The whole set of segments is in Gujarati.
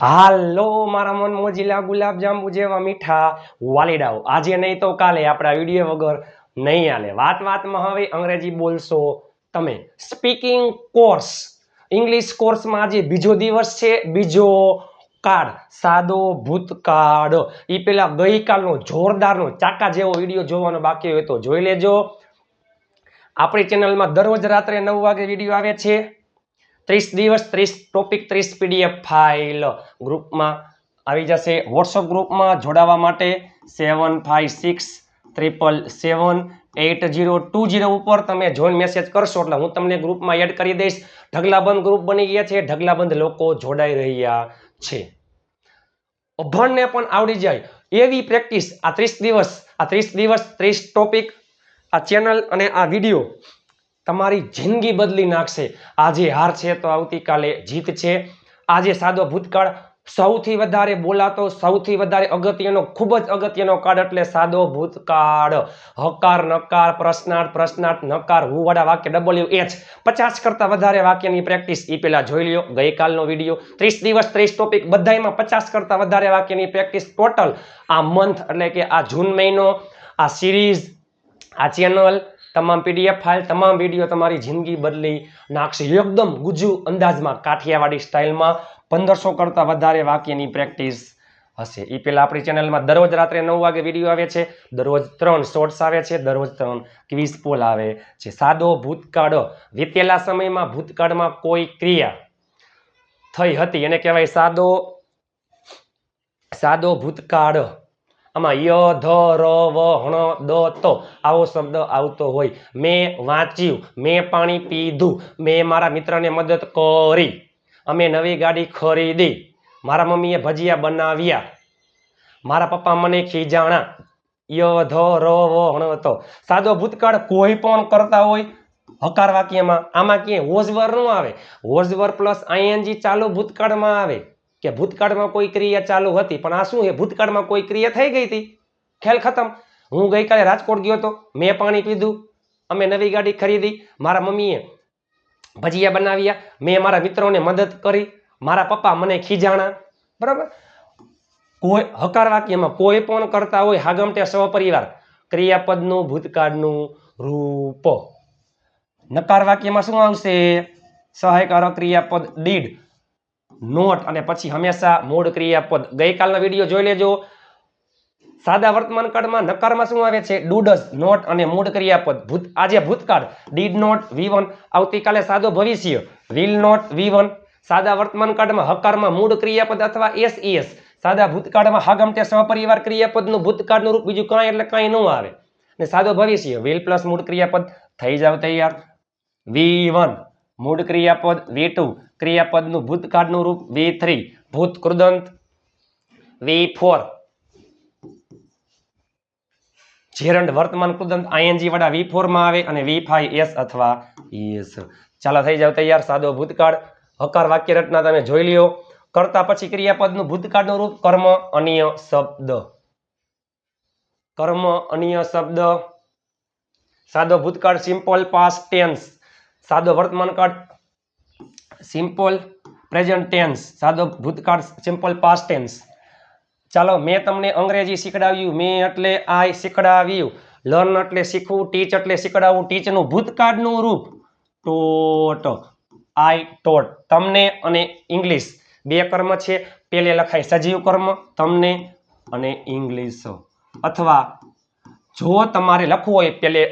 હાલો, મારા મન મોજીલા ગુલાબજાંબુ જેવા મીઠા વાલીડાઓ. આજે નહીં તો કાલે આપણા વીડિયો વગર નહીં આલે વાત વાતમાં હવે અંગ્રેજી બોલશો તમે. સ્પીકિંગ કોર્સ ઇંગ્લિશ કોર્સમાં આજે બીજો દિવસ છે, બીજો કાળ. સાદો ભૂતકાળ. એ પેલા ગઈકાલનો જોરદારનો ચાકા જેવો વીડિયો જોવાનો બાકી હોય તો જોઈ લેજો. આપણી ચેનલમાં દરરોજ રાત્રે નવ વાગે વીડિયો આવે છે. ત્રીસ દિવસ, ત્રીસ ટોપિક ત્રીસ પીડીએફ ફાઇલ ગ્રુપમાં આવી જશે. વોટ્સઅપ ગ્રુપમાં જોડાવા માટે seven five six triple seven eight zero two zero ઉપર તમે જોઈન મેસેજ કરશો એટલે હું તમને ગ્રુપમાં એડ કરી દઈશ. ઢગલાબંધ ગ્રુપ બની ગયા છે. ઢગલાબંધ લોકો જોડાઈ રહ્યા છે. અભણને પણ આવડી જાય. એવી પ્રેક્ટિસ આ ત્રીસ દિવસ, આ ત્રીસ દિવસ, ત્રીસ ટોપિક આ ચેનલ અને આ વીડિયો તમારી જિંદગી બદલી નાખશે. આજે હાર છે તો આવતીકાલે જીત છે. આજે સાદો ભૂતકાળ સૌથી વધારે બોલાતો, સૌથી વધારે અગત્યનો, ખૂબ જ અગત્યનો કાળ એટલે સાદો ભૂતકાળ. હકાર, નકાર, પ્રશ્નાર્થ પ્રશ્નાર્થ, નકાર હું વાળા વાક્ય ડબલ્યુ એચ પચાસ કરતાં વધારે વાક્યની પ્રેક્ટિસ એ પહેલાં જોઈ લ્યો. ગઈકાલનો વીડિયો. ત્રીસ દિવસ, ત્રીસ ટોપિક બધાયમાં પચાસ કરતાં વધારે વાક્યની પ્રેક્ટિસ ટોટલ આ મંથ એટલે કે આ જૂન મહિનો, આ સિરીઝ આ ચેનલ તમામ પીડીએફ ફાઇલ, તમામ વીડિયો તમારી જિંદગી બદલી નાખશે. એકદમ ગુજુ અંદાજમાં કાઠિયાવાડી સ્ટાઇલમાં પંદરસો કરતાં વધારે વાક્યની પ્રેક્ટિસ હશે. એ પહેલાં આપણી ચેનલમાં દરરોજ રાત્રે નવ વાગે વીડિયો આવે છે, દરરોજ ત્રણ શોર્ટ્સ આવે છે, દરરોજ ત્રણ ક્વિઝ પોલ આવે છે. સાદો ભૂતકાળ. વીતેલા સમયમાં ભૂતકાળમાં કોઈ ક્રિયા થઈ હતી. એને કહેવાય સાદો સાદો ભૂતકાળ. આમાં ય, ધ, ર, વ હણ દ, તો આવો શબ્દ આવતો હોય. મેં વાંચ્યું, મેં પાણી પીધું, મેં મારા મિત્રને મદદ કરી. અમે નવી ગાડી ખરીદી, મારા મમ્મીએ ભજીયા બનાવ્યા. મારા પપ્પા મને ખીજાણા. ય, ધ, ર, વ હણ તો. સાદો ભૂતકાળ કોઈ પણ કરતા હોય, હકાર વાક્યમાં આમાં ક્યાંય હોઝવર ન આવે. હોઝવર પ્લસ આઈએનજી ચાલુ ભૂતકાળમાં આવે. કે ભૂતકાળમાં કોઈ ક્રિયા ચાલુ હતી, પણ આ શું છે? ભૂતકાળમાં કોઈ ક્રિયા થઈ ગઈ હતી? ખેલ ખતમ. હું ગઈકાલે રાજકોટ ગયો હતો. મેં પાણી પીધું. અમે નવી ગાડી ખરીદી. મારા મમ્મીએ ભજીયા બનાવ્યા. મેં મારા મિત્રોને મદદ કરી. મારા પપ્પા મને ખીજાણા. બરાબર? કોઈ હકાર વાક્યમાં કોઈ પણ કરતા હોય હાગમટે સહપરિવાર. ક્રિયાપદનું, ભૂતકાળનું રૂપ. નકાર વાક્યમાં શું આવશે? સહાયકારક ક્રિયાપદ ડીડ. નોટ અને પછી હંમેશા મૂળ ક્રિયાપદ ગઈકાલનો વીડિયો જોઈ લેજો. સાદા વર્તમાન કાળમાં નકારમાં શું આવે છે? ડુડસ, નોટ અને મૂળ ક્રિયાપદ ભૂત, આજે ભૂતકાળ. Did not, V one. આવતીકાલે સાદો ભવિષ્ય. Will not, V one. સાદા વર્તમાન કાળમાં હકારમાં મૂળ ક્રિયાપદ અથવા એસ એસ. સાદા ભૂતકાળમાં હાગમટે સહપરિવાર ક્રિયાપદનું ભૂતકાળનું રૂપ બીજું કાંઈ એટલે કાંઈ ન આવે. ને સાદો ભવિષ્ય. વિલ પ્લસ મૂળ ક્રિયાપદ થઈ જાવ તૈયાર. V one. મૂળ ક્રિયાપદ વી ટુ ક્રિયાપદનું ભૂતકાળનું રૂપ વી થ્રી ભૂત કૃદંત વી ફોર જેરંડ વર્તમાન કૃદંત આઈએનજી વડા વી ફોરમાં આવે અને વી ફાઈવ એસ અથવા એસ ચાલો, થઈ જાવ તૈયાર. સાદો ભૂતકાળ. હકાર વાક્ય રચના તમે જોઈ લ્યો. કરતા પછી ક્રિયાપદનું ભૂતકાળનું રૂપ કર્મ, અન્ય શબ્દ. કર્મ, અન્ય શબ્દ. સાદો ભૂતકાળ સિમ્પલ પાસ્ટ ટેન્સ સાદો વર્તમાન કાળ સિમ્પલ પ્રેઝન્ટ ટેન્સ સાદો ભૂતકાળ સિમ્પલ પાસ્ટ ટેન્સ ચાલો, મેં તમને અંગ્રેજી શીખડાવ્યું. મેં એટલે આ શીખડાવ્યું. લર્ન એટલે શીખવું ટીચ એટલે શીખડાવવું. ટીચનું ભૂતકાળનું રૂપ ટોટ આઈ ટોટ તમને અને ઇંગ્લિશ બે કર્મ છે. પેલે લખાય સજીવ કર્મ, તમને અને ઇંગ્લિશ અથવા જો તમારે લખવું હોય, પેલે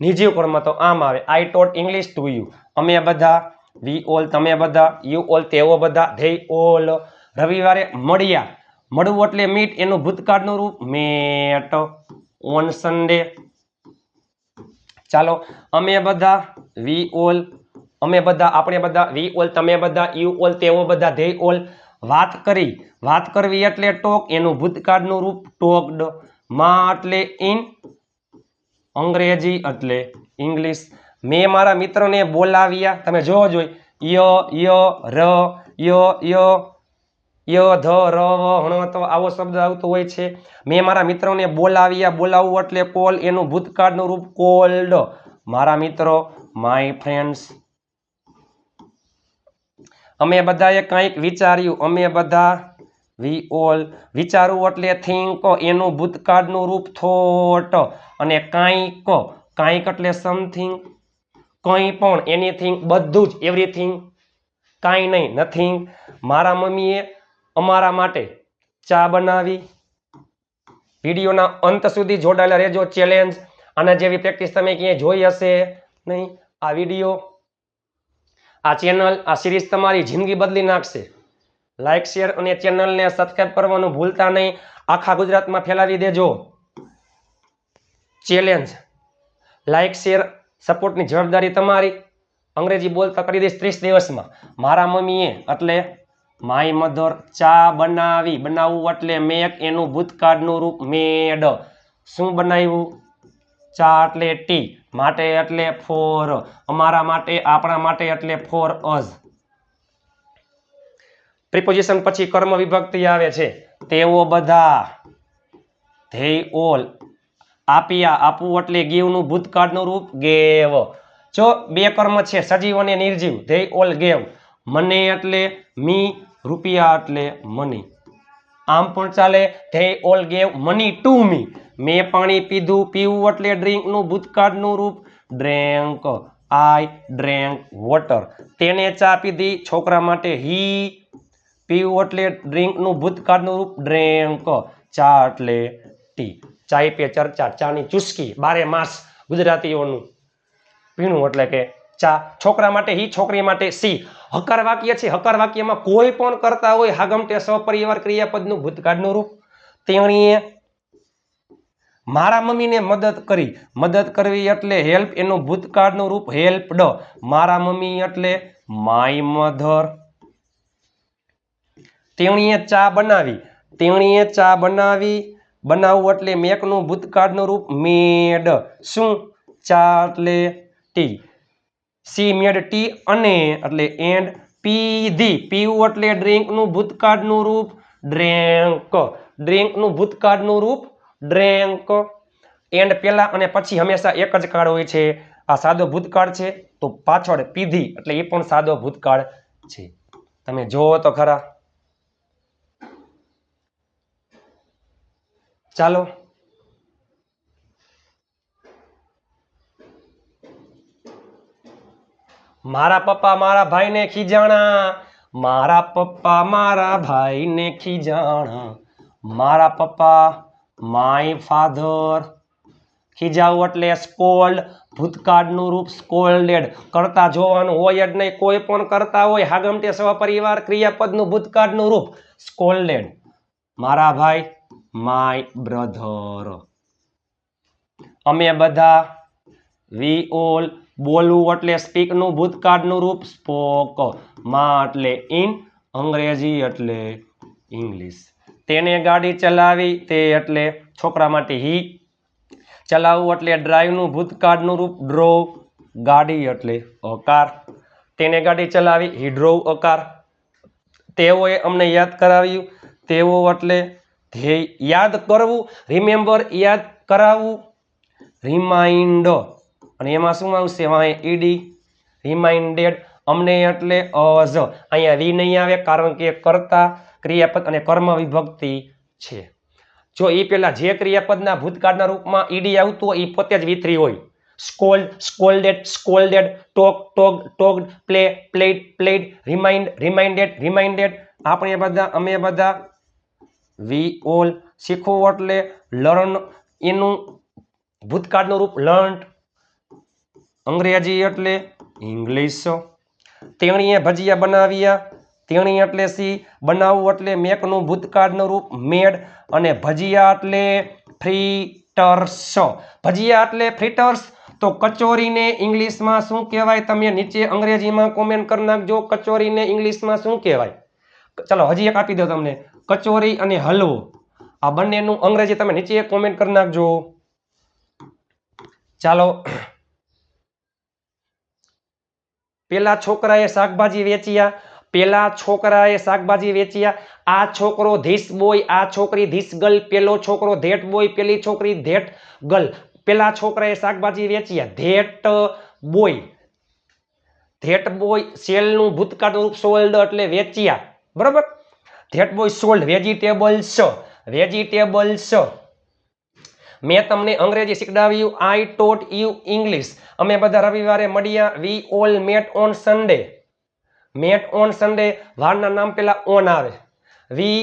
નિર્જીવ કર્મ તો આમ આવે. I taught English to you અમે બધા વી ઓલ તમે બધા યુ ઓલ તેઓ બધા ધે ઓલ રવિવારે મળ્યા. મળવું એટલે મીટ એનું ભૂતકાળનું રૂપ મેટ ઓન સન્ડે ચાલો, અમે બધા વી ઓલ અમે બધા, આપણે બધા વી ઓલ તમે બધા યુ ઓલ તેઓ બધા ધે ઓલ વાત કરી. વાત કરવી એટલે ટોક એનું ભૂતકાળનું રૂપ ટોકડમાં એટલે ઇન અંગ્રેજી એટલે ઇંગ્લિશ. મેં મારા મિત્રોને બોલાવ્યા, તમે જોવો જોઈ ય ય, ર, ય ય ય, ધ, ર હણ તો, આવો શબ્દ આવતો હોય છે. મેં મારા મિત્રોને બોલાવ્યા બોલાવવું એટલે કોલ, એનું ભૂતકાળનું રૂપ કોલ્ડ. મારા મિત્રો માય ફ્રેન્ડ્સ અમે બધાએ કંઈક વિચાર્યું. અમે બધા વી ઓલ વિચારવું એટલે થિંક એનું ભૂતકાળનું રૂપ થોટ અને કાંઈક કાંઈક એટલે સમથિંગ કંઈ પણ એનીથિંગ બધું જ એવરીથિંગ કાંઈ નહીં નથિંગ મારા મમ્મીએ અમારા માટે ચા બનાવી. વિડીયોના અંત સુધી જોડાયેલા રહેજો ચેલેન્જ આના જેવી પ્રેક્ટિસ તમે ક્યાંય જોઈ હશે નહીં. આ વીડિયો, આ ચેનલ આ સિરીઝ તમારી જિંદગી બદલી નાખશે. લાઇક શેર અને ચેનલને સબસ્ક્રાઇબ કરવાનું ભૂલતા નહીં. આખા ગુજરાતમાં ફેલાવી દેજો. ચેલેન્જ લાઇક શેર સપોર્ટની જવાબદારી તમારી. અંગ્રેજી બોલતા કરી દઈશ ત્રીસ દિવસમાં. મારા મમ્મીએ એટલે માય મધર ચા બનાવી બનાવવું એટલે મેક એનું ભૂતકાળનું રૂપ મેડ. શું બનાવ્યું? ચા એટલે ટી માટે એટલે ફોર અમારા માટે, આપણા માટે એટલે ફોર અઝ પ્રિપોઝિશન પછી કર્મ વિભક્તિ આવે છે. તેઓ બધા ધેય ઓલ, આપ્યા, આપવું એટલે ગીવનું ભૂતકાળનું રૂપ ગેવ. જો બે કર્મ છે, સજીવ અને નિર્જીવ ધેય ઓલ ગેવ. મને એટલે મી, રૂપિયા એટલે મની. આમ પણ ચાલે they all gave, money to me. મેં પાણી પીધું, પીવું એટલે ડ્રિંકનું ભૂતકાળનું રૂપ ડ્રેન્ક આઈ ડ્રેન્ક વોટર. તેને ચા પીધી, છોકરા માટે હી પીવું એટલે ડ્રિંકનું ભૂતકાળનું રૂપ ડ્રેન્ક ચા એટલે ટી. ચાય પે ચર્ચા, ચાની ચુસ્કી, બારે માસ ગુજરાતીઓનું પીણું એટલે કે ચા. છોકરા માટે હી, છોકરી માટે સી. હકાર વાક્ય છે, હકાર વાક્યમાં કોઈ પણ કરતા હોય હાગમટે સપરિવાર ક્રિયાપદનું ભૂતકાળનું રૂપ. તેણીએ મારા મમ્મીને મદદ કરી. મદદ કરવી એટલે હેલ્પ, એનું ભૂતકાળનું રૂપ હેલ્પ ડ. મારા મમ્મી એટલે માય મધર. તેણીએ ચા બનાવી. તેણીએ ચા બનાવી. બનાવવું એટલે મેકનું ભૂતકાળનું રૂપ મેડ. શું? ચા એટલે ટી. સી મેડ ટી અને એટલે એન્ડ પીધી પીવું એટલે ડ્રિંકનું ભૂતકાળનું રૂપ ડ્રેન્ક ડ્રિંકનું ભૂતકાળનું રૂપ ડ્રેન્ક એન્ડ પહેલાં અને પછી હંમેશા એક જ કાળ હોય છે. આ સાદો ભૂતકાળ છે. તો પાછળ પીધી એટલે એ પણ સાદો ભૂતકાળ છે. તમે જોવો તો ખરા. ચાલો. મારા પપ્પા મારા ભાઈને ખીજાણા. મારા પપ્પા મારા ભાઈને ખીજાણા. મારા પપ્પા માય ફાધર ખીજાવું એટલે સ્કોલ્ડ, ભૂતકાળનું રૂપ સ્કોલ્ડેડ. કરતા જોવાનું હોય જ નહીં, કોઈ પણ કરતા હોય. હાગમટે સ્વપરિવાર ક્રિયાપદનું ભૂતકાળનું રૂપ સ્કોલ્ડેડ. મારા ભાઈ માય બ્રધર અમે બધા વી ઓલ બોલવું એટલે સ્પીકનું ભૂતકાળનું રૂપ સ્પોકમાં એટલે ઇન અંગ્રેજી એટલે ઇંગ્લિશ તેને ગાડી ચલાવી, તે એટલે છોકરા માટે હી ચલાવવું એટલે ડ્રાઈવનું ભૂતકાળનું રૂપ ડ્રોવ ગાડી એટલે અકાર. તેને ગાડી ચલાવી હી ડ્રોવ અકાર. તેઓએ અમને યાદ કરાવ્યું. તેઓ એટલે ધ્યેય યાદ કરવું રિમેમ્બર યાદ કરાવવું. રિમાઇન્ડ અને એમાં શું આવશે? વાંહે ઈડી રિમાઇન્ડેડ અમને એટલે અઝ અહીંયા રી નહીં આવે કારણ કે કર્તા ક્રિયાપદ અને કર્મ વિભક્તિ છે. જો એ પેલા જે ક્રિયાપદના ભૂતકાળના રૂપમાં ઈડી આવતું હોય એ પોતે જ વિતરી હોય. Scold scolded scolded talk talk talked play played played remind reminded reminded આપણે બધા, અમે બધા વી ઓલ શીખવું એટલે લર્ન એનું ભૂતકાળનું રૂપ લર્ન અંગ્રેજી એટલે ઇંગ્લિશ. તેણીએ ભજીયા બનાવ્યા. તેણી એટલે સી બનાવવું એટલે મેકનું ભૂતકાળનું રૂપ મેડ અને ભજીયા એટલે ફ્રીટર્સ. ભજીયા એટલે ફ્રીટર્સ. તો કચોરીને ઇંગ્લિશમાં શું કહેવાય? તમે નીચે અંગ્રેજીમાં કોમેન્ટ કરી નાખજો. કચોરીને ઇંગ્લિશમાં શું કહેવાય? ચલો, હજી એક આપી દો તમને. કચોરી અને હલવો. આ બંનેનું અંગ્રેજી તમે નીચે કોમેન્ટ કરી નાખજો. ચાલો. પેલા છોકરાએ શાકભાજી વેચ્યા, પેલા છોકરાએ શાકભાજી વેચ્યા. આ છોકરો ધીસ બોય, આ છોકરી ધીસ ગર્લ, પેલો છોકરો ધેટ બોય, પેલી છોકરી ધેટ ગર્લ. પેલા છોકરાએ શાકભાજી વેચ્યા, ધેટ બોય. ધેટ બોય સેલનું ભૂતકાળનું રૂપ સોલ્ડ એટલે વેચ્યા. બરાબર? That boy sold vegetables vegetables મેં તમને અંગ્રેજી શીખડાવ્યું. આઈ ટોટ યુ ઇંગ્લિશ અમે બધા રવિવારે મળ્યા. We all met on Sunday met on Sunday વારના નામ પેલા ઓન આવે. We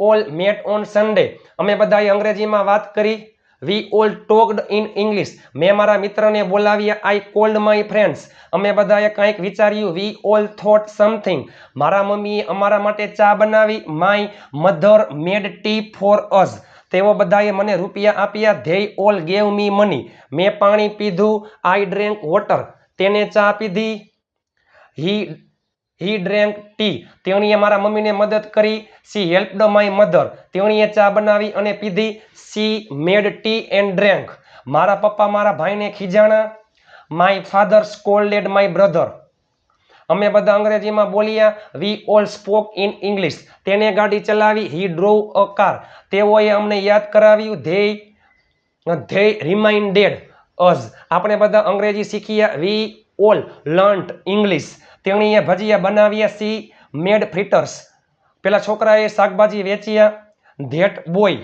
all met on Sunday અમે બધાએ અંગ્રેજીમાં વાત કરી. We all talked in English મેં મારા મિત્રને બોલાવ્યા આઈ કોલ્ડ માય ફ્રેન્ડ્સ અમે બધાએ કંઈક વિચાર્યું વી ઓલ થોટ સમથિંગ મારા મમ્મીએ અમારા માટે ચા બનાવી my mother made tea for us તેઓ બધાએ મને રૂપિયા આપ્યા they all gave me money મેં પાણી પીધું આઈ ડ્રેન્ક વોટર તેને ચા પીધી. હી હી ડ્રેન્ક ટી તેણીએ મારા મમ્મીને મદદ કરી. સી હેલ્પડ માય મધર તેણીએ ચા બનાવી અને પીધી. She made tea and drank મારા પપ્પા મારા ભાઈને ખીજાણા. My father scolded my brother અમે બધા અંગ્રેજીમાં બોલ્યા we all spoke in English તેને ગાડી ચલાવી હી ડ્રોવ અ કાર તેઓએ અમને યાદ કરાવ્યું, ધ્યેય ધ્યેય રિમાઇન્ડેડ અઝ આપણે બધા અંગ્રેજી શીખ્યા વી ઓલ લર્ન્ટ ઇંગ્લિશ તેણીએ ભજીયા બનાવ્યા સી મેડ ફ્રિટર્સ. પેલા છોકરાએ શાકભાજી વેચ્યા that boy.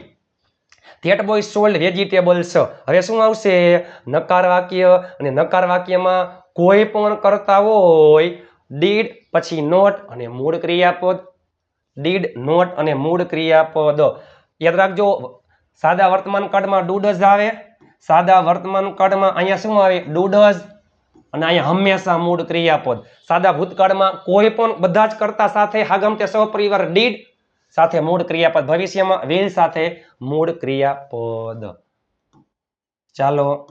That boy sold vegetables. હવે શું આવશે? નકાર વાક્ય અને નકાર વાક્યમાં કોઈ પણ કરતા હોય, ડીડ પછી નોટ અને મૂળ ક્રિયાપદ. ડીડ, નોટ અને મૂળ ક્રિયાપદ. યાદ રાખજો, સાદા વર્તમાન કાળમાં ડુડઝ આવે. સાદા વર્તમાન કાળમાં અહીંયા શું આવે? ડુડઝ. અને અહીંયા હંમેશા મૂળ ક્રિયાપદ. સાદા ભૂતકાળમાં કોઈ પણ બધા જ કરતા સાથે હાગમતે સહપરિવાર ડીડ સાથે મૂળ ક્રિયાપદ. ભવિષ્યમાં વિલ સાથે મૂળ ક્રિયાપદ. ચાલો,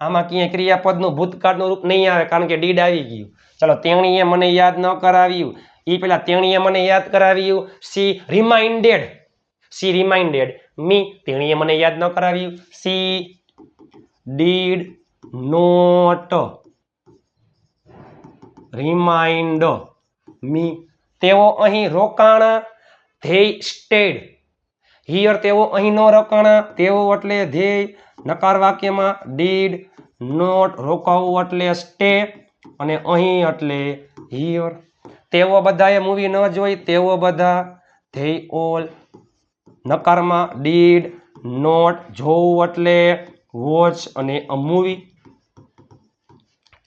આમાં ક્યાંય ક્રિયાપદનું ભૂતકાળનું રૂપ નહીં આવે કારણ કે ડીડ આવી ગયું. ચાલો, તેણીએ મને યાદ ન કરાવ્યું. એ પેલા તેણીએ મને યાદ કરાવ્યું. સી રિમાઇન્ડેડ. સી રિમાઇન્ડેડ. મી તેણીએ મને યાદ ન કરાવ્યું. She did. Not. Remind me, તેઓ અહીં રોકાણા. They stayed. હિયર તેઓ અહીં ન રોકાણા. તેઓ એટલે ધ્યેય, નકાર વાક્યમાં ડીડ નોટ રોકાવું એટલે સ્ટે અને અહીં એટલે હિયર તેઓ બધાએ મૂવી ન જોઈ, તેઓ બધા ધેય ઓલ નકારમાં ડીડ નોટ જોવું એટલે વોચ અને અ મૂવી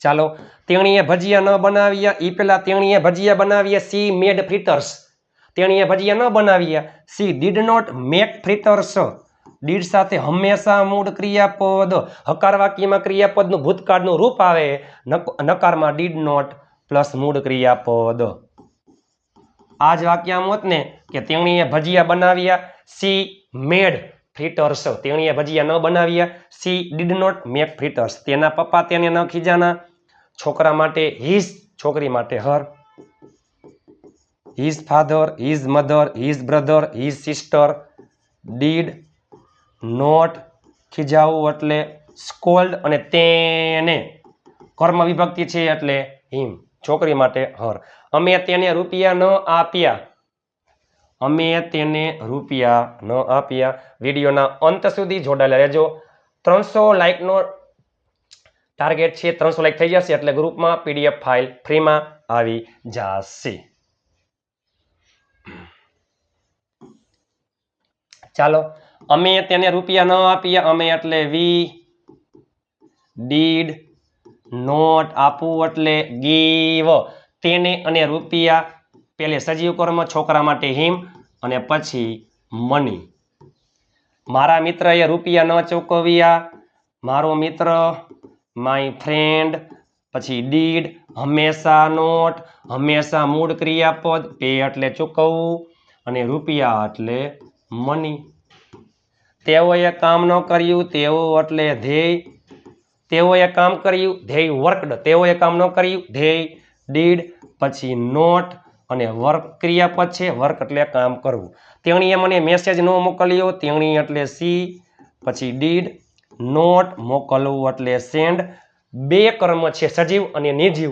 ચાલો, તેણીએ ભજીયા ન બનાવ્યા એ પેલા તેણીએ ભજીયા બનાવ્યા સી મેડ ફ્રિટર્સ તેણીએ ભજીયા ન બનાવ્યા she did not make fritters did સાથે હંમેશા મૂળ ક્રિયાપદ હકાર વાક્યમાં ક્રિયાપદનું ભૂતકાળનું રૂપ આવે, નક- નકારમાં ડીડ નોટ પ્લસ મૂળ ક્રિયાપદ. આ જ વાક્ય આમ હોત ને, કે તેણીએ ભજીયા બનાવ્યા, સી મેડ ફ્રિટર્સ તેણીએ ભજીયા ન બનાવ્યા, she did not make fritters તેના પપ્પા તેને ન ખીજાના. છોકરા માટે હિઝ છોકરી માટે her his father his mother his brother his sister did not ખીજાવું એટલે સ્કોલ્ડ અને તેને. કર્મ વિભક્તિ છે એટલે હિમ છોકરી માટે હર અમે તેને રૂપિયા ન આપ્યા. અમે તેને રૂપિયા ન આપ્યા. વિડીયોના અંત સુધી જોડાયેલા રહેજો. ત્રણસો લાઇકનો ટાર્ગેટ છે ત્રણસો લાઇક થઈ જશે એટલે ગ્રુપમાં પીડીએફ ફાઇલ ફ્રીમાં આવી જશે. ચાલો, અમે તેને રૂપિયા ન આપ્યા અમે એટલે વી ડીડ નોટ આપવું એટલે ગીવ તેને અને રૂપિયા પેલે સજીવ કર્મ, છોકરા માટે હિમ અને પછી મની મારા મિત્રએ રૂપિયા ન ચૂકવ્યા. મારો મિત્ર માય ફ્રેન્ડ, પછી ડીડ, હંમેશા નોટ, હંમેશા મૂળ ક્રિયાપદ, પે એટલે ચૂકવવું અને રૂપિયા એટલે મની તેઓએ કામ ન કર્યું, તેઓ એટલે ધ્યેય. તેઓએ કામ કર્યું, ધ્યેય વર્કડ. તેઓએ કામ ન કર્યું, ધ્યેય, ડીડ, પછી નોટ અને વર્ક ક્રિયાપદ છે. વર્ક એટલે કામ કરવું. તેણીએ મને મેસેજ ન મોકલ્યો, તેણી એટલે સી, પછી ડીડ નોટ મોકલવું એટલે સેન્ડ બે કર્મ છે, સજીવ અને નિર્જીવ.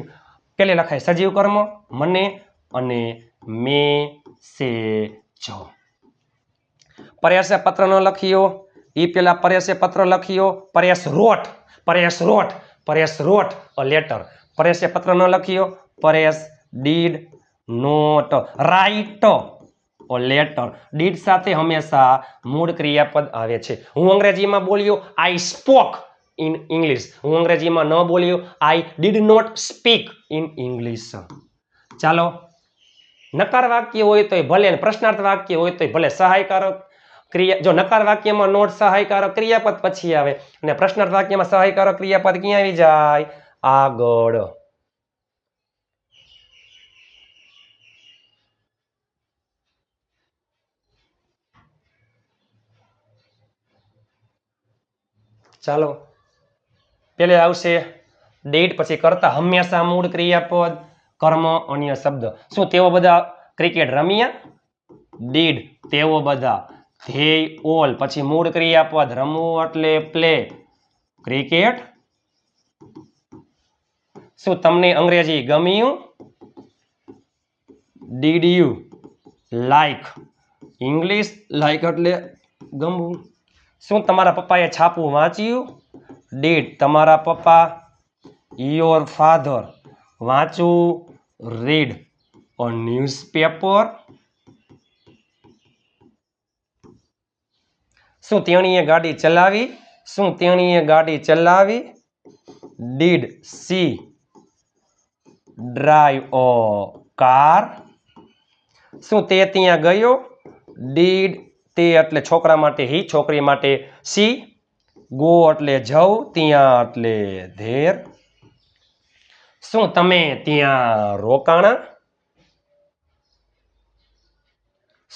પેલે લખાય સજીવ કર્મ, મને અને મે સે જો. પરેશે પત્ર ન લખ્યો. એ પેલા પરેશે પત્ર લખ્યો. Paresh wrote Paresh wrote Paresh wrote, a letter પરેશે પત્ર ન લખ્યો. Paresh did not write a letter did સાથે હંમેશા મૂળ ક્રિયાપદ આવે છે. હું અંગ્રેજીમાં બોલ્યો આઈ સ્પોક ઇન ઇંગ્લિશ હું અંગ્રેજીમાં ન બોલ્યો I did not speak in English ચાલો, નકાર વાક્ય હોય તોય ભલે પ્રશ્નાર્થ વાક્ય હોય તોય ભલે સહાયકારક ક્રિયા, જો નકાર વાક્યમાં નોટ સહાયકારક ક્રિયાપદ પછી આવે, અને પ્રશ્નાર્થ વાક્યમાં સહાયકારક ક્રિયાપદ ક્યાં આવી જાય? આગળ. ચાલો. પેલે આવશે ડેટ પછી કરતા હંમેશા મૂળ ક્રિયાપદ, કર્મ, અન્ય શબ્દ. શું તેઓ બધા ક્રિકેટ રમ્યા? ડીડ તેઓ બધા. ધ્યેય, ઓલ. પછી મૂળ ક્રિયાપદ, રમવું એટલે પ્લે ક્રિકેટ શું તમને અંગ્રેજી ગમ્યું? Did you like English like એટલે ગમવું? શું તમારા પપ્પાએ છાપું વાંચ્યું? ડીડ તમારા પપ્પા યોર ફાધર વાંચવું? રીડ અ ન્યૂઝપેપર શું તેણીએ ગાડી ચલાવી? શું તેણીએ ગાડી ચલાવી? Did she drive a car શું તે ત્યાં ગયો? ડીડ તે એટલે છોકરા માટે હી, છોકરી માટે સી. ગો એટલે જવ, ત્યાં એટલે ધેર. શું તમે ત્યાં રોકાણા?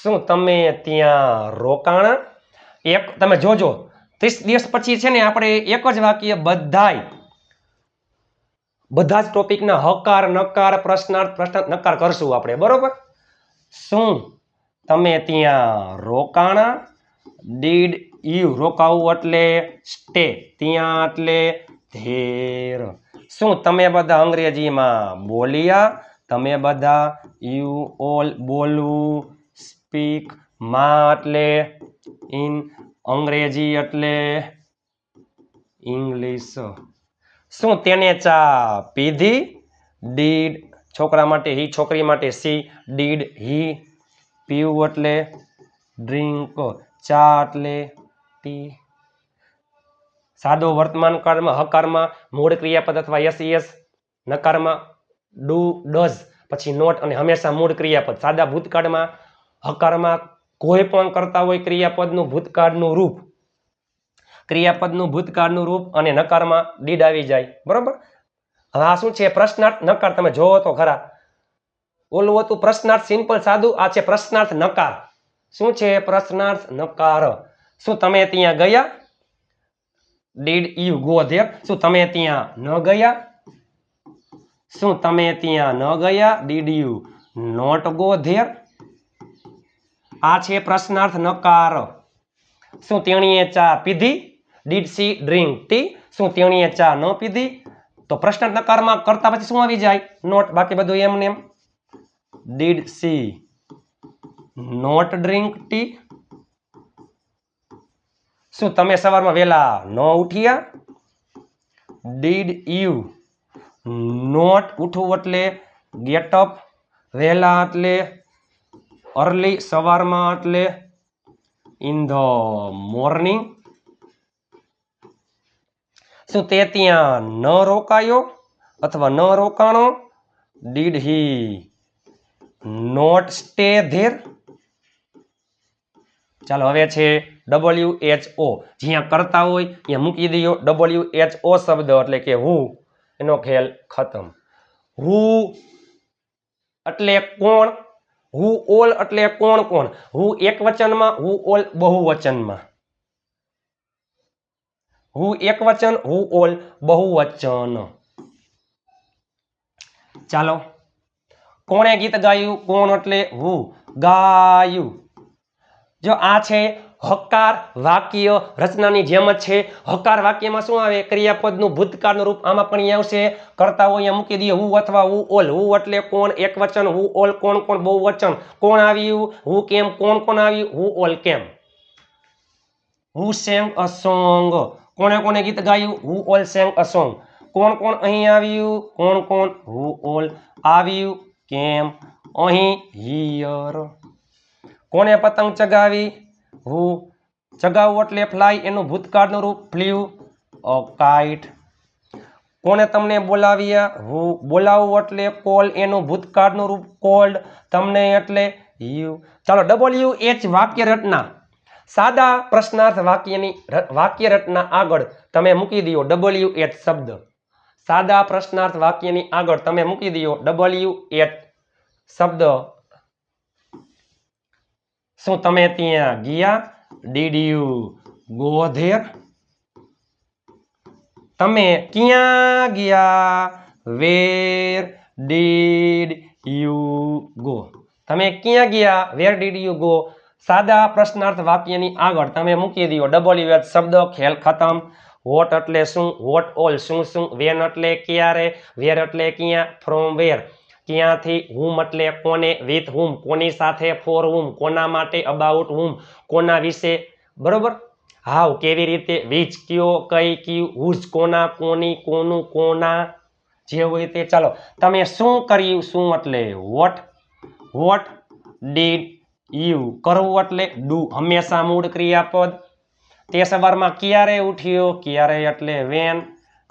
શું તમે ત્યાં રોકાણા? એક, તમે જોજો. ત્રીસ દિવસ પછી છે ને આપણે એક જ વાક્ય, બધાય. બધા જ ટોપિકના હકાર, નકાર, પ્રશ્નાર્થ પ્રશ્ન નકાર કરશું આપણે, બરોબર? શું તમે ત્યાં રોકાણા? ડીડ યુ રોકાવું એટલે સ્ટે ત્યાં એટલે ધેર. શું તમે બધા અંગ્રેજીમાં બોલ્યા? તમે બધા યુ ઓલ બોલવું? સ્પીકમાં એટલે ઇન અંગ્રેજી એટલે ઇંગ્લિશ શું તેને ચા પીધી? ડીડ છોકરા માટે હી છોકરી માટે સી. ડીડ હી પીવું એટલે ડ્રિંક, ચા એટલે ટી. સાદો વર્તમાન કાળમાં હકારમાં મૂળ ક્રિયાપદ અથવા યસ યસ નકારમાં, ડુ, ડઝ, પછી નોટ અને હંમેશા મૂળ ક્રિયાપદ. સાદા ભૂતકાળમાં હકારમાં કોઈ પણ કરતા હોય ક્રિયાપદનું ભૂતકાળનું રૂપ. ક્રિયાપદનું ભૂતકાળનું રૂપ અને નકારમાં ડીડ આવી જાય. બરાબર? હવે આ શું છે? પ્રશ્નાર્થ નકાર. તમે જોવો તો ખરા. ઓલું હતું પ્રશ્નાર્થ સિમ્પલ સાદું, આ છે પ્રશ્નાર્થ નકાર. શું છે પ્રશ્નાર્થ નકાર? શું તમે ત્યાં ગયા? ડીડ યુ ગો ધેર શું તમે ત્યાં ન ગયા? શું તમે ત્યાં ન ગયા? Did you not go there આ છે પ્રશ્નાર્થ નકાર. શું તેણીએ ચા પીધી? ડીડ સી ડ્રિંક ટી શું તેણીએ ચા ન પીધી? તો પ્રશ્નાર્થ નકારમાં કરતા પછી શું આવી જાય? નોટ બાકી બધું એમ ને એમ. Did she not drink tea શું તમે સવારમાં વહેલા ન ઉઠ્યા? ડીડ યુ નોટ ઉઠવું એટલે ગેટ અપ વહેલા એટલે અર્લી સવારમાં એટલે ઇન ધ મોર્નિંગ શું તે ત્યાં ન રોકાયો અથવા ન રોકાણો? Did he not stay there. ચાલો, હવે છે ડબલ્યુ એચ ઓ જ્યાં કરતા હોય, ત્યાં મૂકી દો ડબલ્યુ એચ ઓ શબ્દ એટલે કે હું એનો ખેલ ખતમ. હું એટલે કોણ? હું ઓલ એટલે કોણ કોણ? હું એક વચનમાં હું ઓલ બહુવચનમાં. હું એક વચન હું ઓલ બહુવચન. ચાલો કોણે ગીત ગાયું? કોણ એટલે હું? ગાયું. જો આ છે હકાર વાક્ય રચનાની જેમ જ છે. હકાર વાક્યમાં શું આવે? ક્રિયાપદનું ભૂતકાળનું રૂપ આમાં પણ અહીં આવશે. કરતા હોય અહીંયા મૂકી દઈએ હું અથવા હું ઓલ. હું એટલે કોણ? એક વચન. હું ઓલ કોણ કોણ? બહુ વચન. કોણ આવ્યું? હું કેમ? કોણ કોણ આવ્યું? હું ઓલ કેમ? હું સેંગ અ સોંગ. કોણે કોણે ગીત ગાયું? હું ઓલ સેંગ અ સોંગ. કોણ કોણ અહીં આવ્યું? કોણ કોણ? હું ઓલ આવ્યું. કેમ? અહીં હિયર. કોણે પતંગ ચગાવી? હુ. ચગાવવું એટલે ફ્લાય એનું ભૂતકાળનું રૂપ ફ્લ્યુ. અ, કાઇટ. કોણે તમને બોલાવ્યા? હુ. બોલાવવું એટલે કોલ એનું ભૂતકાળનું રૂપ કોલ્ડ. તમને એટલે યુ. ચાલો, ડબલ્યુ એચ વાક્ય રચના સાદા પ્રશ્નાર્થ વાક્યની વાક્ય રચના આગળ તમે મૂકી દો ડબલ્યુ એચ શબ્દ. સાદા પ્રશ્નાર્થ વાક્યની આગળ તમે મૂકી દો ડબલ્યુ એટ શબ્દ. શું તમે ત્યાં ગયા? ડીડ યુ ગો તમે ક્યાં ગયા? વેર ડીડ યુ ગો તમે ક્યાં ગયા? વેર ડીડ યુ ગો સાદા પ્રશ્નાર્થ વાક્યની આગળ તમે મૂકી દો ડબલ્યુ એટ શબ્દ. ખેલ ખતમ. વોટ એટલે શું? વોટ ઓલ શું શું? વેન એટલે ક્યારે? વેર એટલે ક્યાં? ફ્રોમ વેર ક્યાંથી? હુમ એટલે કોને? વિથ હુમ કોની સાથે? ફોર હુમ કોના માટે? અબાઉટ હુમ કોના વિશે? બરોબર? હાવ, કેવી રીતે? વીચ કયો, કઈ, કયું? હુઝ કોના, કોની, કોનું, કોના? જે હોય તે. ચાલો, તમે શું કર્યું? શું એટલે? વોટ વોટ ડીડ યુ કરવું એટલે ડુ હંમેશા મૂળ ક્રિયાપદ તે સવારમાં ક્યારે ઉઠ્યો, ક્યારે એટલે વેન,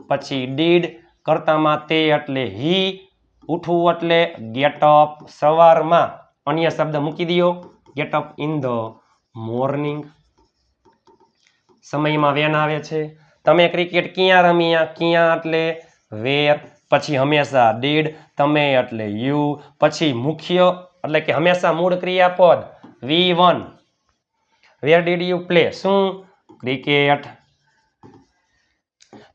પછી ડીડ, કરતામાં તે એટલે હી, ઉઠવું એટલે ગેટ અપ, સવારમાં અન્ય શબ્દ મૂકી દો get up in the morning. સમયમાં વેન આવે છે. તમે ક્રિકેટ ક્યાં રમ્યા, ક્યાં એટલે વેર, પછી હંમેશા ડીડ, તમે એટલે યુ, પછી મુખ્ય એટલે કે હંમેશા મૂળ ક્રિયાપદ V one. Where did you play? શું? ક્રિકેટ.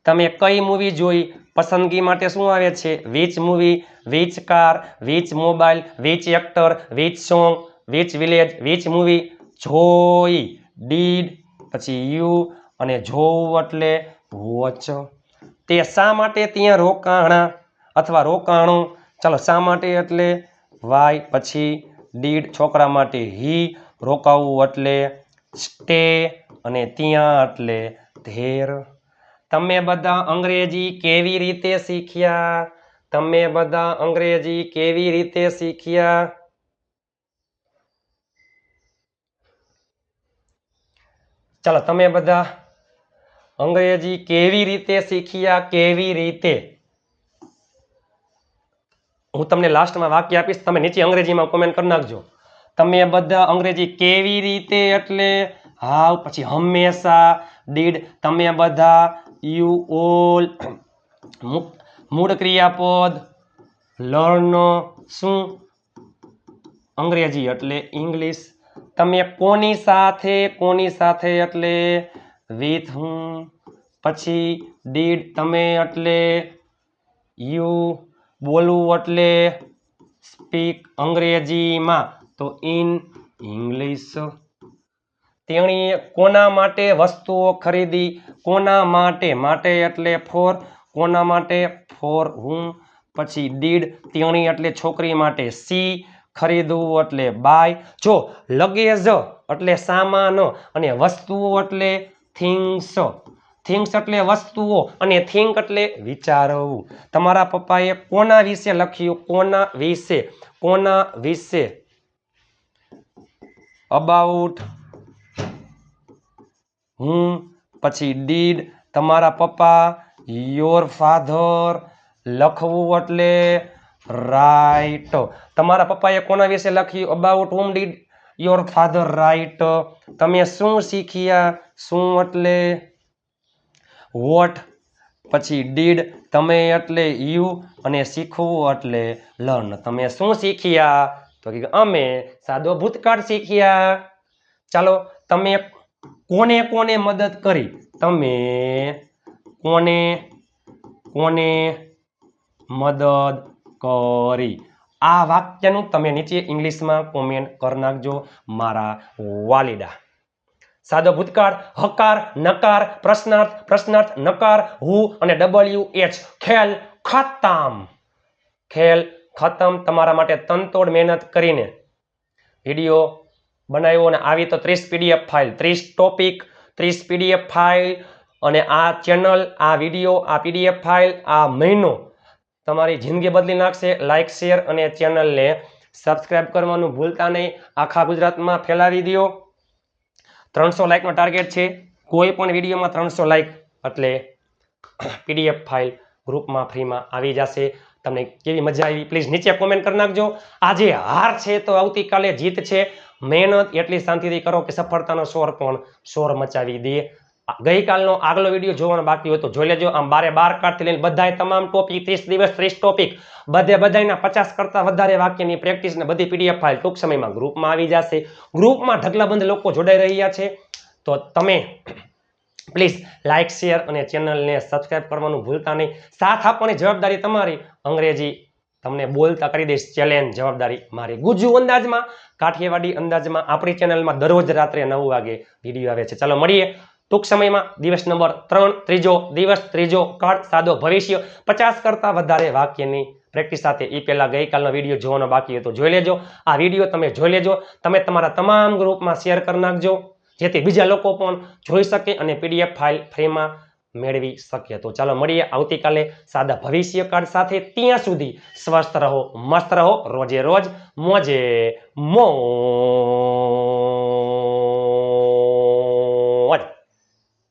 તમે કઈ મૂવી જોઈ? પસંદગી માટે શું આવે છે? Which movie which car which mobile which actor which song which village which movie જોઈ. ડીડ પછી યુ અને જોવું એટલે વોચ તે શા માટે ત્યાં રોકાણા અથવા રોકાણું? ચાલો, શા માટે એટલે? વાય પછી ડીડ છોકરા માટે હી રોકાવું એટલે સ્ટે અને ત્યાં એટલે ધેર. તમે બધા અંગ્રેજી કેવી રીતે શીખ્યા? તમે બધા અંગ્રેજી કેવી રીતે શીખ્યા? ચાલો, તમે બધા અંગ્રેજી કેવી રીતે શીખ્યા? કેવી રીતે? હું તમને લાસ્ટમાં વાક્ય આપીશ, તમે નીચે અંગ્રેજીમાં કોમેન્ટ કરી નાખજો. તમે બધા અંગ્રેજી કેવી રીતે એટલે હાવ, પછી હંમેશા ડીડ તમે બધા યુ ઓલ મૂળ ક્રિયાપદ લર્ન શું? અંગ્રેજી એટલે ઇંગ્લિશ. તમે કોની સાથે કોની સાથે એટલે? વિથ હું? પછી ડીડ તમે એટલે યુ બોલવું એટલે સ્પીક અંગ્રેજીમાં. તો ઇન ઇંગ્લિશ તેણીએ કોના માટે વસ્તુઓ ખરીદી? કોના માટે? માટે એટલે ફોર. કોના માટે? ફોર હું. પછી ડીડ. તેણી એટલે છોકરી માટે. સી ખરીદવું એટલે બાય. જો લગેજ એટલે સામાન અને વસ્તુઓ એટલે થિંગ્સ. થિંગ્સ એટલે વસ્તુઓ અને થિંક એટલે વિચારવું. તમારા પપ્પાએ કોના વિશે લખ્યું? કોના વિશે? કોના વિશે? અબાઉટ હું પછી ડીડ તમારા પપ્પા યોર ફાધર લખવું એટલે રાઈટ તમારા પપ્પાએ કોના વિશે લખ્યું? About whom did your father write તમે શું શીખ્યા? શું એટલે? વોટ પછી ડીડ તમે એટલે યુ અને શીખવું એટલે લર્ન તમે શું શીખ્યા? તો કે અમે સાદો ભૂતકાળ શીખ્યા. ચાલો, તમે કોને કોને મદદ કરી? તમે કોને કોને મદદ કરી? આ વાક્યનું તમે નીચે ઇંગ્લિશમાં કોમેન્ટ કરી નાખજો મારા વાલિડા સાદો ભૂતકાળ, હકાર, નકાર, પ્રશ્નાર્થ પ્રશ્નાર્થ, નકાર, હુ અને ડબલ્યુ એચ ખેલ ખતમ. ખેલ ખતમ તમારા માટે તનતોડ મહેનત કરીને. વીડિયો બનાવ્યો અને આવી તો ત્રીસ પીડીએફ ફાઇલ, ત્રીસ ટોપિક, ત્રીસ પીડીએફ ફાઇલ અને આ ચેનલ, આ વીડિયો, આ પીડીએફ ફાઇલ, આ મહિનો તમારી જિંદગી બદલી નાખશે. લાઇક શેર અને ચેનલને સબસ્ક્રાઇબ કરવાનું ભૂલતા નહીં. આખા ગુજરાતમાં ફેલાવી દો. ત્રણસો લાઇકનો ટાર્ગેટ છે. કોઈ પણ વિડીયોમાં ત્રણસો લાઇક એટલે પીડીએફ ફાઇલ ગ્રુપમાં ફ્રીમાં આવી જશે. તમને કેવી મજા આવી? પ્લીઝ નીચે કોમેન્ટ કરી નાખજો. આજે હાર છે તો આવતીકાલે જીત છે. મહેનત એટલી શાંતિથી કરો કે સફળતાનો સ્વર પણ શોર મચાવી દે. ગઈકાલનો આગલો વીડિયો જોવાનો બાકી હોય તો જોઈ લેજો, આમ બારે બાર કાર્ડથી લઈને બધાય તમામ ટોપિક ત્રીસ દિવસ ત્રીસ ટોપિક બધે બધાયના પચાસ કરતાં વધારે વાક્યની પ્રેક્ટિસ ને બધી પીડીએફ ફાઇલ ટૂંક સમયમાં ગ્રુપમાં આવી જશે. ગ્રુપમાં ઢગલાબંધ લોકો જોડાઈ રહ્યા છે. તો તમે પ્લીઝ લાઇક શેર અને ચેનલને સબસ્ક્રાઈબ કરવાનું ભૂલતા નહીં. સાથ આપવાની જવાબદારી તમારી. અંગ્રેજી તમને બોલતા કરી દઈશ ચેલેન્જ જવાબદારી મારી. ગુજુ અંદાજમાં, કાઠિયાવાડી અંદાજમાં આપણી ચેનલમાં દરરોજ રાત્રે નવ વાગે વીડિયો આવે છે. ચાલો મળીએ. ટૂંક સમયમાં દિવસ નંબર ત્રણ, ત્રીજો દિવસ, ત્રીજો કાળ, સાદો ભવિષ્ય. પચાસ કરતાં વધારે વાક્યની પ્રેક્ટિસ સાથે એ પહેલાં ગઈકાલનો વીડિયો જોવાનો બાકી હતો. જોઈ લેજો. આ વીડિયો તમે જોઈ લેજો. તમે તમારા તમામ ગ્રુપમાં શેર કરી નાખજો. જેથી બીજા લોકો પણ જોઈ શકે અને પીડીએફ ફાઇલ ફ્રીમાં મેળવી શકીએ. તો ચાલો મળીએ આવતીકાલે સાદા ભવિષ્ય કાર્ડ સાથે. ત્યાં સુધી સ્વસ્થ રહો, મસ્ત રહો, રોજે રોજ મોજે મોજ